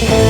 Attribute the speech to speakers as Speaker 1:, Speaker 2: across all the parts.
Speaker 1: Fark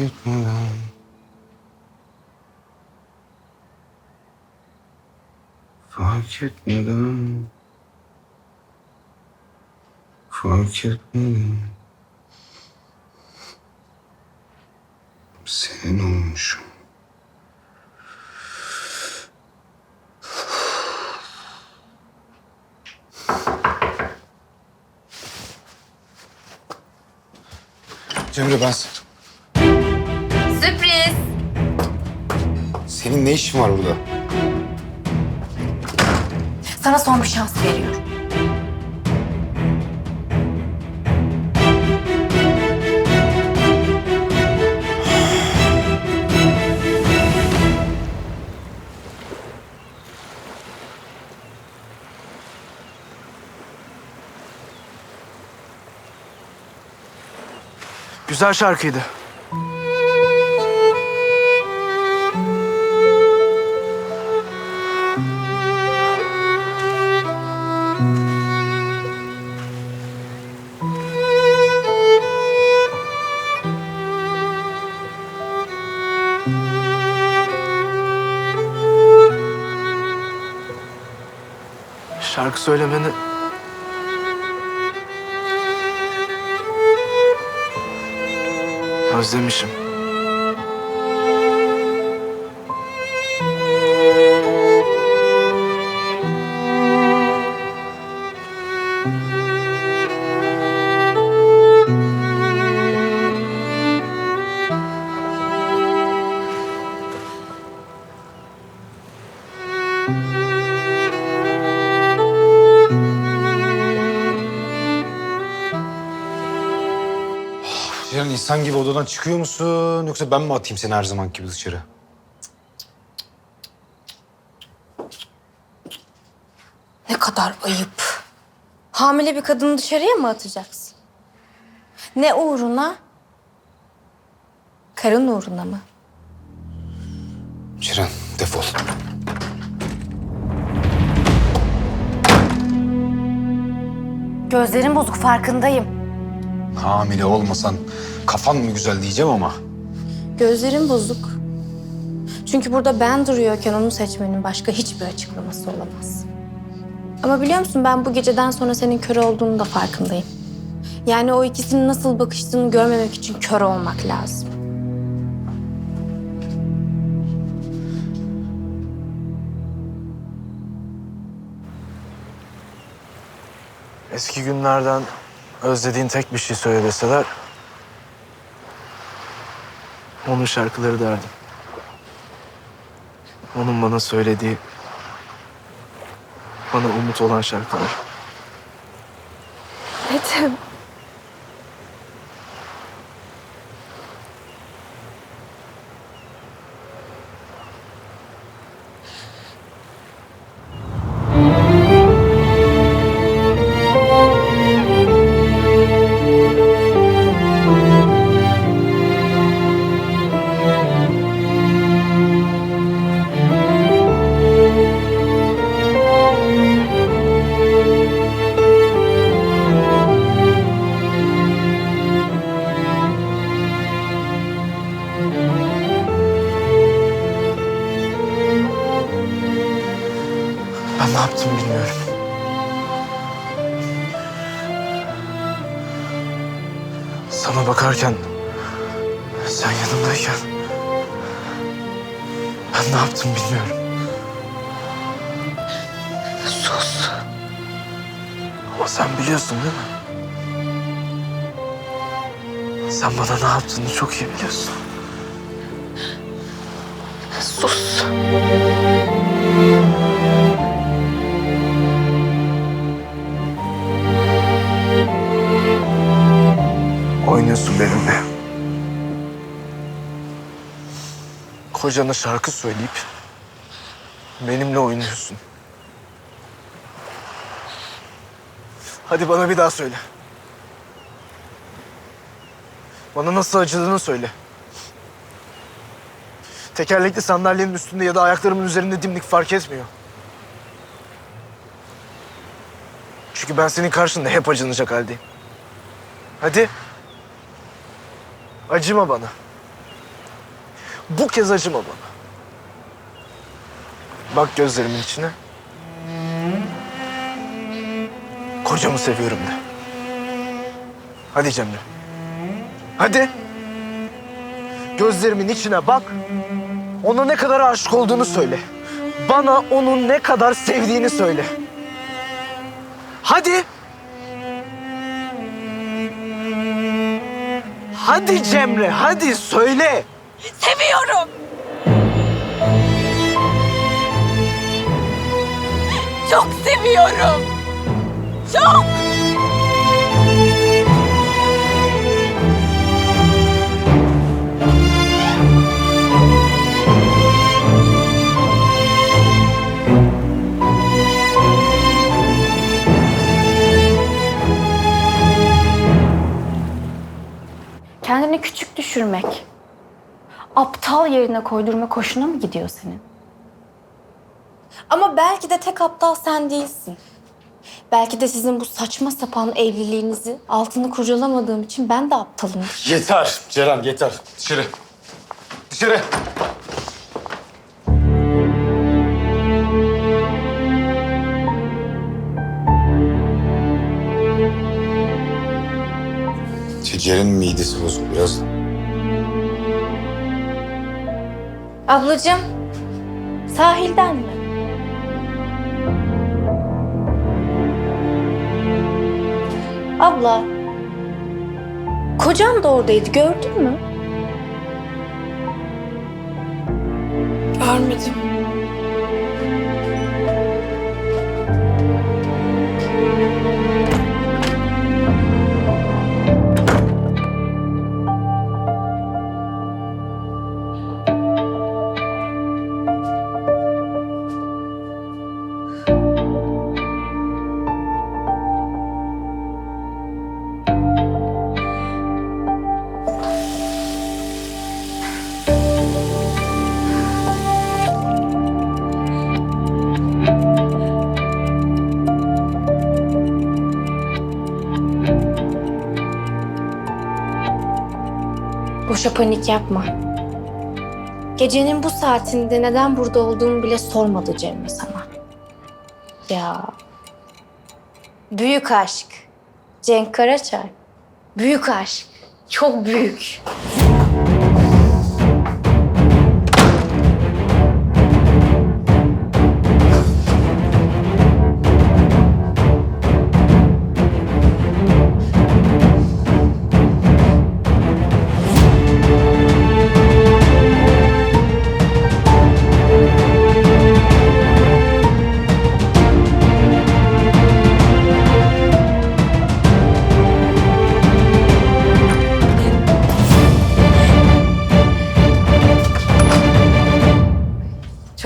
Speaker 1: etmeden Fark etmeden Fark etmeden Senin olmuşum. Cemre ben... Senin ne işin var burada?
Speaker 2: Sana son bir şans veriyorum.
Speaker 3: Güzel şarkıydı. Şarkı söylemeni özlemişim.
Speaker 1: Ceren insan gibi odadan çıkıyor musun? Yoksa ben mi atayım seni her zaman gibi dışarı?
Speaker 2: Ne kadar ayıp. Hamile bir kadını dışarıya mı atacaksın? Ne uğruna? Karın uğruna mı?
Speaker 1: Ceren defol.
Speaker 2: Gözlerin bozuk farkındayım.
Speaker 1: Hamile olmasan kafan mı güzel diyeceğim ama.
Speaker 2: Gözlerin bozuk. Çünkü burada ben duruyorken onu seçmenin başka hiçbir açıklaması olamaz. Ama biliyor musun ben bu geceden sonra senin kör olduğunu da farkındayım. Yani o ikisinin nasıl bakıştığını görmemek için kör olmak lazım.
Speaker 3: Eski günlerden özlediğin tek bir şey söyle deseler... Onun şarkıları derdim. Onun bana söylediği... Bana umut olan şarkılar.
Speaker 2: Ethem.
Speaker 3: Sana bakarken, sen yanımdayken ben ne yaptım bilmiyorum. Sus. Ama sen biliyorsun değil mi? Sen bana ne yaptığını çok iyi biliyorsun. Sus. Oynuyorsun Kocana şarkı söyleyip benimle oynuyorsun. Hadi bana bir daha söyle. Bana nasıl acıdığını söyle. Tekerlekli sandalyenin üstünde ya da ayaklarımın üzerinde dimdik fark etmiyor. Çünkü ben senin karşında hep acınacak haldeyim. Hadi. Acıma bana. Bu kez acıma bana. Bak gözlerimin içine. Kocamı seviyorum de. Hadi Cemre. Hadi. Gözlerimin içine bak. Ona ne kadar aşık olduğunu söyle. Bana onun ne kadar sevdiğini söyle. Hadi. Hadi Cemre, hadi söyle.
Speaker 4: Seviyorum. Çok seviyorum. Çok.
Speaker 2: Kendini küçük düşürmek, aptal yerine koydurma hoşuna mı gidiyor senin? Ama belki de tek aptal sen değilsin. Belki de sizin bu saçma sapan evliliğinizi altını kurcalamadığım için ben de aptalım.
Speaker 1: Yeter Ceren yeter. Dışarı. Dışarı. Ceren'in midesi bozuk biraz.
Speaker 2: Ablacığım, sahilden mi? Abla, kocam da oradaydı gördün mü?
Speaker 4: Görmedim.
Speaker 2: Boşa panik yapma. Gecenin bu saatinde neden burada olduğumu bile sormadı Cemre sana. Ya. Büyük aşk. Cenk Karaçay. Büyük aşk. Çok büyük.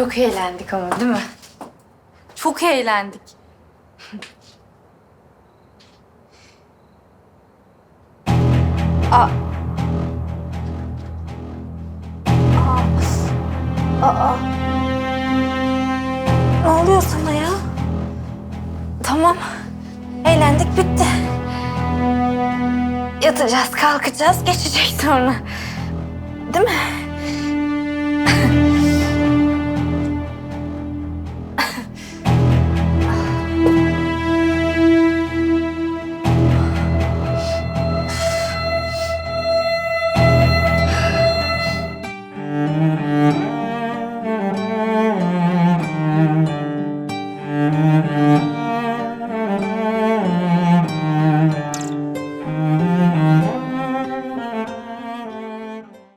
Speaker 2: Çok eğlendik ama değil mi? Çok eğlendik. Aa. Aa. Aa. Ne oluyor sana ya? Tamam. Eğlendik bitti. Yatacağız, kalkacağız, geçecek sonra. Değil mi?